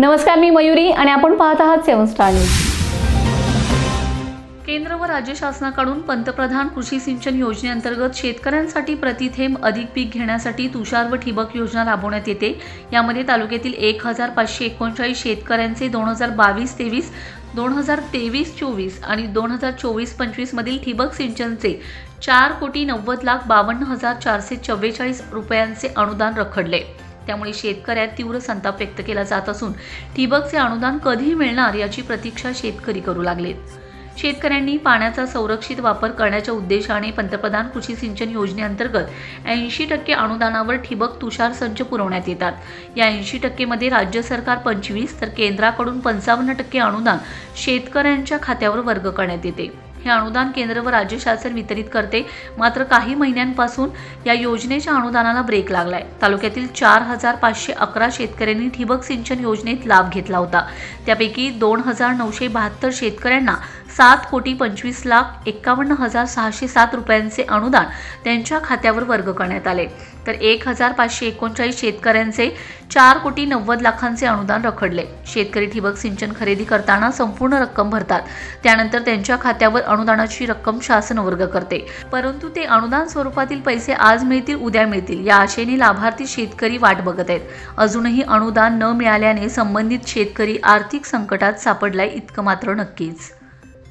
नमस्कार मी मयुरी आणि आपण पाहत आहात सेवन स्टार न्यूज. केंद्र व राज्य शासनाकडून पंतप्रधान कृषी सिंचन योजनेअंतर्गत शेतकऱ्यांसाठी प्रतिथेंब अधिक पीक घेण्यासाठी तुषार व ठिबक योजना राबवण्यात येते. यामध्ये तालुक्यातील एक हजार पाचशे एकोणचाळीस शेतकऱ्यांचे दोन हजार बावीस तेवीस दोन हजार तेवीस चोवीस आणि दोन हजार चोवीस पंचवीसमधील ठिबक सिंचनचे चार कोटी नव्वद लाख बावन्न हजार चारशे चव्वेचाळीस रुपयांचे अनुदान रखडले. त्यामुळे शेतकऱ्यात तीव्र संताप व्यक्त केला जात असून ठिबकचे अनुदान कधी मिळणार याची प्रतीक्षा शेतकरी करू लागलेत शेतकऱ्यांनी पाण्याचा संरक्षित वापर करण्याच्या उद्देशाने पंतप्रधान कृषी सिंचन योजनेअंतर्गत ऐंशी टक्के अनुदानावर ठिबक तुषार संच पुरवण्यात येतात. या ऐंशी टक्केमध्ये राज्य सरकार पंचवीस तर केंद्राकडून पंचावन्न टक्के अनुदान शेतकऱ्यांच्या खात्यावर वर्ग करण्यात येते. हे अनुदान केंद्र व राज्य शासन वितरित करते. मात्र काही महिन्यांपासून या योजनेच्या अनुदानाला ब्रेक लागलाय. तालुक्यातील चार हजार पाचशे अकरा शेतकऱ्यांनी ठिबक सिंचन योजनेत लाभ घेतला होता. त्यापैकी दोन हजार नऊशे बहात्तर शेतकऱ्यांना सात कोटी पंचवीस लाख एक्कावन्न हजार सहाशे सात रुपयांचे अनुदान त्यांच्या खात्यावर वर्ग करण्यात आले. तर एक हजार पाचशे एकोणचाळीस शेतकऱ्यांचे चार कोटी नव्वद लाखांचे अनुदान रखडले. शेतकरी ठिबक सिंचन खरेदी करताना संपूर्ण रक्कम भरतात. त्यानंतर त्यांच्या खात्यावर अनुदानाची रक्कम शासन वर्ग करते. परंतु ते अनुदान स्वरूपातील पैसे आज मिळतील उद्या मिळतील या आशेने लाभार्थी शेतकरी वाट बघत आहेत. अजूनही अनुदान न मिळाल्याने संबंधित शेतकरी आर्थिक संकटात सापडलाय इतकं मात्र नक्कीच.